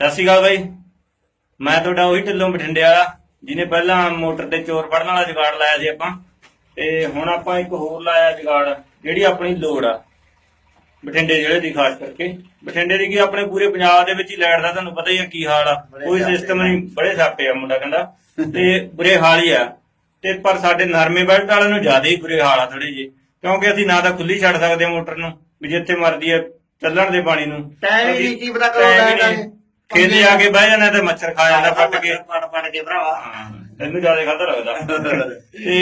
ਸਤਿ ਸ਼੍ਰੀ ਅਕਾਲ ਬਾਈ। ਮੈਂ ਤੁਹਾਡਾ ਉਹੀ ਢਿੱਲੋਂ ਬਠਿੰਡੇ ਵਾਲਾ ਜਿਹਨੇ ਪਹਿਲਾਂ ਮੋਟਰ ਤੇ ਚੋਰ ਫੜਨ ਵਾਲਾ ਜੁਗਾੜ ਲਾਇਆ ਸੀ ਆਪਾਂ। ਤੇ ਹੁਣ ਆਪਾਂ ਇੱਕ ਹੋਰ ਲਾਇਆ ਜੁਗਾੜ ਜਿਹੜੀ ਆਪਣੀ ਲੋੜ ਆ। ਬਠਿੰਡੇ ਜ਼ਿਲ੍ਹੇ ਦੀ ਖਾਸ ਕਰਕੇ। ਬਠਿੰਡੇ ਦੀ ਕੀ ਆਪਣੇ ਪੂਰੇ ਪੰਜਾਬ ਦੇ ਵਿੱਚ ਹੀ ਲਾਈਟ ਦਾ ਤੁਹਾਨੂੰ ਪਤਾ ਹੀ ਆ ਕੀ ਹਾਲ ਆ। ਕੋਈ ਸਿਸਟਮ ਨਹੀਂ ਬੜੇ ਛਾਪੇ ਆ ਮੁੰਡਾ ਕਹਿੰਦਾ। ਤੇ ਬੁਰੇ ਹਾਲ ਹੀ ਆ। ਤੇ ਪਰ ਸਾਡੇ ਨਰਮੇ ਬੈਲਟ ਵਾਲਿਆਂ ਨੂੰ ਜ਼ਿਆਦਾ ਹੀ ਬੁਰੇ ਹਾਲ ਆ ਥੋੜੇ ਜਿਹੇ। ਕਿਉਂਕਿ ਅਸੀਂ ਨਾ ਤਾਂ ਖੁੱਲੀ ਛੱਡ ਸਕਦੇ ਮੋਟਰ ਨੂੰ ਵੀ ਜਿੱਥੇ ਮਰਦੀ ਹੈ ਚੱਲਣ ਦੇ ਪਾਣੀ ਨੂੰ। ਟਾਈਮ ਹੀ ਅਸੀਂ- ਨਹੀਂ, ਕੀ ਪਤਾ ਕਦੋਂ ਲਾਈਟ ਆ ਖੇਤੇ ਆ ਕੇ ਬਹਿ ਜਾਣਾ ਤੇ ਮੱਛਰ ਖਾ ਜਾਂਦਾ ਫੱਟ ਕੇ। ਪੜ ਪੜ ਕੇ ਭਰਾਵਾ। ਤੈਨੂੰ ਜ਼ਿਆਦਾ ਖਾਦਾ ਲੱਗਦਾ। ਤੇ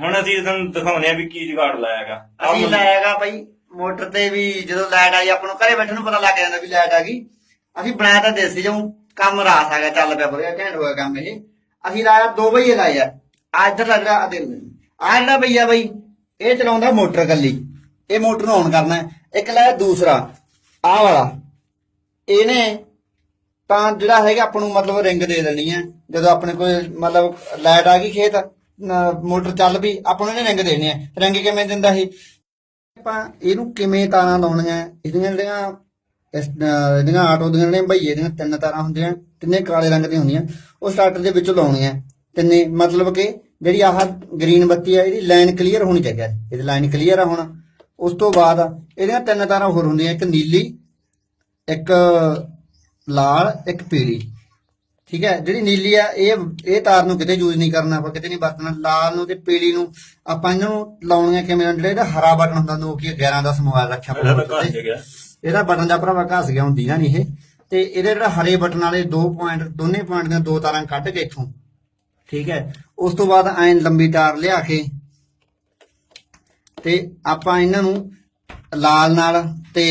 ਹੁਣ ਅਸੀਂ ਤੁਹਾਨੂੰ ਦਿਖਾਉਨੇ ਆ ਵੀ ਕੀ ਜੁਗਾੜ ਲਾਇਆਗਾ ਅਸੀਂ ਲਾਇਆਗਾ ਭਾਈ ਮੋਟਰ ਤੇ ਵੀ ਜਦੋਂ ਲਾਈਟ ਆਈ ਆਪਾਂ ਨੂੰ ਘਰੇ ਬੈਠਣ ਨੂੰ ਪਤਾ ਲੱਗ ਜਾਂਦਾ ਵੀ ਲਾਈਟ ਆ ਗਈ। ਅਸੀਂ ਬਣਾਇਆ ਤਾਂ ਦੇਸੀ ਜਾਉ ਕੰਮ ਰਾਸ ਆ ਗਿਆ ਚੱਲ ਪਿਆ ਵਧੀਆ ਘੈਂਟ ਹੋਇਆ ਕੰਮ ਇਹ। ਅਸੀਂ ਲਾਇਆ ਦੋ ਬਈਏ ਲਾਏ ਆ। ਆ ਇੱਧਰ ਲੱਗ ਰਿਹਾ ਆ ਦੇਖ ਆ ਜਿਹੜਾ ਬਈਆ ਬਈ ਇਹ ਚਲਾਉਂਦਾ ਮੋਟਰ ਕੱਲੀ ਇਹ ਮੋਟਰ ਨੂੰ ਆਨ ਕਰਨਾ ਇੱਕ ਲਾਇਆ ਦੂਸਰਾ। ਆਹ ਵਾਲਾ। ਇਹਨੇ ਤਾਂ ਜਿਹੜਾ ਹੈਗਾ ਆਪਾਂ ਨੂੰ ਮਤਲਬ ਰਿੰਗ ਦੇ ਦੇਣੀ ਹੈ। ਜਦੋਂ ਆਪਣੇ ਕੋਲ ਮਤਲਬ ਲਾਈਟ ਆ ਗਈ ਖੇਤ ਮੋਟਰ ਚੱਲ ਪਈ, ਆਪਾਂ ਨੂੰ ਇਹਨੇ ਰਿੰਗ ਦੇਣੀ ਹੈ। ਰਿੰਗ ਕਿਵੇਂ ਦਿੰਦਾ ਇਹ? ਆਪਾਂ ਇਹਨੂੰ ਕਿਵੇਂ ਤਾਰਾਂ ਲਾਉਣੀਆਂ ਇਹਦੀਆਂ ਜਿਹੜੀਆਂ ਇਸ ਇਹਦੀਆਂ ਆਟੋ ਦੀਆਂ ਜਿਹੜੀਆਂ ਭਈਏ ਦੀਆਂ ਤਿੰਨ ਤਾਰਾਂ ਹੁੰਦੀਆਂ, ਤਿੰਨੇ ਕਾਲੇ ਰੰਗ ਦੀਆਂ ਹੁੰਦੀਆਂ, ਉਹ ਸਟਾਰਟਰ ਦੇ ਵਿੱਚੋਂ ਲਾਉਣੀਆਂ ਤਿੰਨੇ ਮਤਲਬ ਕਿ ਜਿਹੜੀ ਆਹ ਗ੍ਰੀਨ ਬੱਤੀ ਆ ਇਹਦੀ ਲਾਈਨ ਕਲੀਅਰ ਹੋਣੀ ਚਾਹੀਦੀ ਹੈ। ਇਹਦੀ ਲਾਈਨ ਕਲੀਅਰ ਆ ਹੁਣ। ਉਸ ਤੋਂ ਬਾਅਦ ਇਹਦੀਆਂ ਤਿੰਨ ਤਾਰਾਂ ਹੋਰ ਹੁੰਦੀਆਂ, ਇੱਕ ਨੀਲੀ, ਇੱਕ ਲਾਲ ਇੱਕ ਪੀਲੀ। ਠੀਕ ਹੈ? ਜਿਹੜੀ ਨੀਲੀ ਆ ਇਹ ਇਹ ਤਾਰ ਨੂੰ ਕਿਤੇ ਯੂਜ਼ ਨਹੀਂ ਕਰਨਾ ਆਪਾਂ ਕਿਤੇ ਨਹੀਂ ਵਰਤਣਾ। ਲਾਲ ਨੂੰ ਤੇ ਪੀਲੀ ਨੂੰ ਆਪਾਂ ਇਹਨਾਂ ਨੂੰ ਲਾਉਣੀਆਂ ਕਿਵੇਂ ਜਿਹੜਾ ਇਹਦਾ ਹਰਾ ਬਟਨ ਹੁੰਦਾ ਨੋਕੀਆ 11 10 ਮੋਬਾਈਲ ਰੱਖਿਆ ਆਪਾਂ ਇਹਦਾ ਬਟਨ ਦਾ ਭਰਾਵਾ ਘਸ ਗਿਆ ਹੁੰਦੀ ਨਾ ਨਹੀਂ ਇਹ। ਤੇ ਇਹਦੇ ਜਿਹੜਾ ਹਰੇ ਬਟਨ ਵਾਲੇ ਦੋ ਪੁਆਇੰਟ ਦੋਨੇ ਪੁਆਇੰਟ ਦੀਆਂ ਦੋ ਤਾਰਾਂ ਕੱਢ ਕੇ ਇੱਥੋਂ। ਠੀਕ ਹੈ? ਉਸ ਤੋਂ ਬਾਅਦ ਐਂ ਲੰਬੀ ਤਾਰ ਲਿਆ ਕੇ ਤੇ ਆਪਾਂ ਇਹਨਾਂ ਨੂੰ ਲਾਲ ਨਾਲ ਤੇ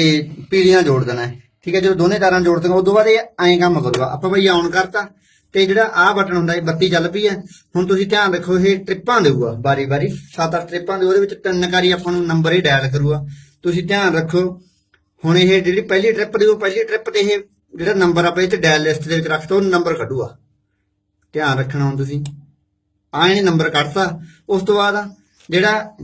ਪੀਲੀ ਨਾਲ ਜੋੜ ਦੇਣਾ ਹੈ। ਠੀਕ ਹੈ, ਜਦੋਂ ਦੋਨੇ ਤਾਰਾਂ ਜੋੜ ਦਿੰਗਾ ਉਸ ਬਾਅਦ ਇਹ ਐਂ ਕੰਮ ਕਰੂਗਾ। ਆਪਾਂ ਬਈ ਆਨ ਕਰਤਾ, ਤੇ ਜਿਹੜਾ ਆਹ ਬਟਨ ਹੁੰਦਾ, ਇਹ ਬੱਤੀ ਚੱਲ ਪਈ ਹੈ। ਹੁਣ ਤੁਸੀਂ ਧਿਆਨ ਰੱਖੋ, ਇਹ ਟ੍ਰਿਪਾਂ ਦੇਊਗਾ ਬਾਰੀ ਬਾਰੀ ਸੱਤ, ਅੱਠ ਟ੍ਰਿਪਾਂ ਦੇ, ਉਹਦੇ ਵਿੱਚ ਤਿੰਨ ਕਾਰੀ ਆਪਾਂ ਨੂੰ ਨੰਬਰ ਹੀ ਡਾਇਲ ਕਰੂਗਾ। ਤੁਸੀਂ ਧਿਆਨ ਰੱਖੋ, ਹੁਣ ਇਹ ਜਿਹੜੀ ਪਹਿਲੀ ਟ੍ਰਿਪ ਦੀ, ਉਹ ਪਹਿਲੀ ਟ੍ਰਿਪ ਤੇ ਇਹ ਜਿਹੜਾ ਨੰਬਰ ਆਪਾਂ ਇਹ ਤੇ ਡਾਇਲ ਲਿਸਟ ਦੇ ਵਿੱਚ ਰੱਖਤਾ, ਉਹ ਨੰਬਰ ਕੱਢੂਗਾ। ਧਿਆਨ ਰੱਖਣਾ ਹੁਣ ਤੁਸੀਂ। ਆਹ ਇਹਨੇ ਨੰਬਰ ਕੱਢਤਾ। ਉਸ ਤੋਂ ਬਾਅਦ ਜਿਹੜਾ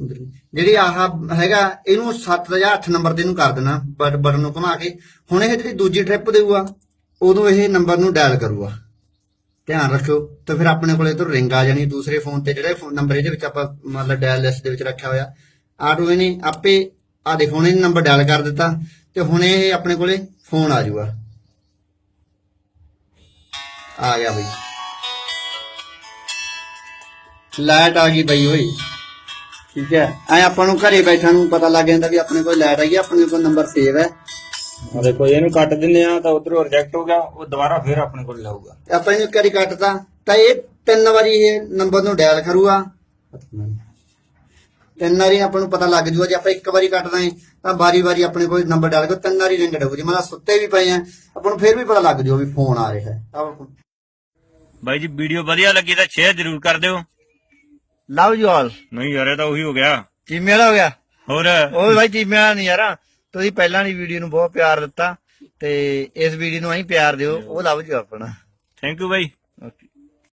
ਜਿਹੜੀ ਆਹ ਹੈਗਾ, ਇਹਨੂੰ 7 ਜਾਂ 8 ਨੰਬਰ ਤੇ ਇਹਨੂੰ ਕਰ ਦੇਣਾ ਬਟਨ ਨੂੰ ਘੁਮਾ ਕੇ। ਹੁਣ ਇਹ ਜਿਹੜੀ ਦੂਜੀ ਟ੍ਰਿਪ ਦੇਊਗਾ, ਉਦੋਂ ਇਹ ਨੰਬਰ ਨੂੰ ਡਾਇਲ ਕਰੂਗਾ। ਧਿਆਨ ਰੱਖਿਓ, ਤੇ ਫਿਰ ਆਪਣੇ ਕੋਲੇ ਤੋਂ ਰਿੰਗ ਆ ਜਾਣੀ, ਦੂਸਰੇ ਫੋਨ ਤੇ ਜਿਹੜੇ ਨੰਬਰ ਇਹਦੇ ਵਿੱਚ ਆਪਾਂ ਮਤਲਬ ਡਾਇਲ ਲਿਸਟ ਦੇ ਵਿੱਚ ਰੱਖਿਆ ਹੋਇਆ। ਆਟੋ ਇਹਨੇ ਆਪੇ ਆ ਦੇਖੋ, ਹੁਣ ਇਹਨੇ ਨੰਬਰ ਡਾਇਲ ਕਰ ਦਿੱਤਾ, ਤੇ ਹੁਣ ਇਹ ਆਪਣੇ ਕੋਲੇ ਫੋਨ ਆ ਜਾਊਗਾ ਆ ਗਿਆ ਬਈ। ਲਾਈਟ ਆ ਗਈ ਬਈ, ਓਏ। ਠੀਕ ਹੈ? ਐ ਆਪਾਂ ਨੂੰ ਘਰੇ ਬੈਠਾ ਨੂੰ ਪਤਾ ਲੱਗ ਜਾਂਦਾ ਵੀ ਆਪਣੇ ਕੋਲ ਲਾਈਟ ਆਈ ਹੈ ਆਪਣੇ ਕੋਲ ਨੰਬਰ ਸੇਵ ਹੈ। ਆ ਦੇਖੋ ਇਹਨੂੰ ਕੱਟ ਦਿੰਦੇ ਆ ਤਾਂ ਉਧਰੋਂ ਰਿਜੈਕਟ ਹੋ ਗਿਆ ਉਹ ਦੁਬਾਰਾ ਫੇਰ ਆਪਣੇ ਕੋਲ ਲਾਊਗਾ। ਆਪਾਂ ਇਹਨੂੰ ਇੱਕ ਵਾਰੀ ਕੱਟਤਾ ਤਾਂ ਇਹ ਤਿੰਨ ਵਾਰੀ ਇਹ ਨੰਬਰ ਨੂੰ ਡਾਇਲ ਕਰੂਗਾ। ਤਿੰਨ ਵਾਰੀ ਆਪਾਂ ਨੂੰ ਪਤਾ ਲੱਗ ਜੂਗਾ ਜੇ ਆਪਾਂ ਇੱਕ ਵਾਰੀ ਕੱਟਦਾ ਹਾਂ ਤਾਂ ਵਾਰੀ ਵਾਰੀ ਆਪਣੇ ਕੋਲ ਨੰਬਰ ਡਾਇਲ ਕਰ ਤਿੰਨ ਵਾਰੀ ਰਿੰਗ ਡਾਊ ਜੇ। ਮਤਲਬ ਸੁੱਤੇ ਵੀ ਪਏ ਆ ਆਪਾਂ ਨੂੰ ਫੇਰ ਵੀ ਪਤਾ ਲੱਗ ਜੂਗਾ ਵੀ ਫੋਨ ਆ ਰਿਹਾ ਹੈ। ਬਾਈ ਜੀ ਵੀਡੀਓ ਵਧੀਆ ਲੱਗੀ ਤਾਂ ਸ਼ੇਅਰ ਜ਼ਰੂਰ ਕਰ ਦਿਓ। Love you all. ਨਹੀਂ ਯਾਰ ਇਹ ਤਾਂ ਉਹੀ ਹੋ ਗਿਆ। ਚੀਮੇ ਵਾਲਾ ਹੋ ਗਿਆ। ਹੋਰ? ਓਏ ਭਾਈ ਚੀਮੇ ਵਾਲਾ ਨਹੀਂ ਯਾਰ? ਤੁਸੀਂ ਪਹਿਲਾਂ ਦੀ ਵੀਡੀਓ ਨੂੰ ਬਹੁਤ ਪਿਆਰ ਦਿੱਤਾ ਤੇ ਇਸ ਵੀਡੀਓ ਨੂੰ ਐਂ ਪਿਆਰ ਦਿਓ। ਉਹ ਲਵ ਯੂ ਆਪਣਾ। ਥੈਂਕ ਯੂ ਬਾਈ। ਓਕੇ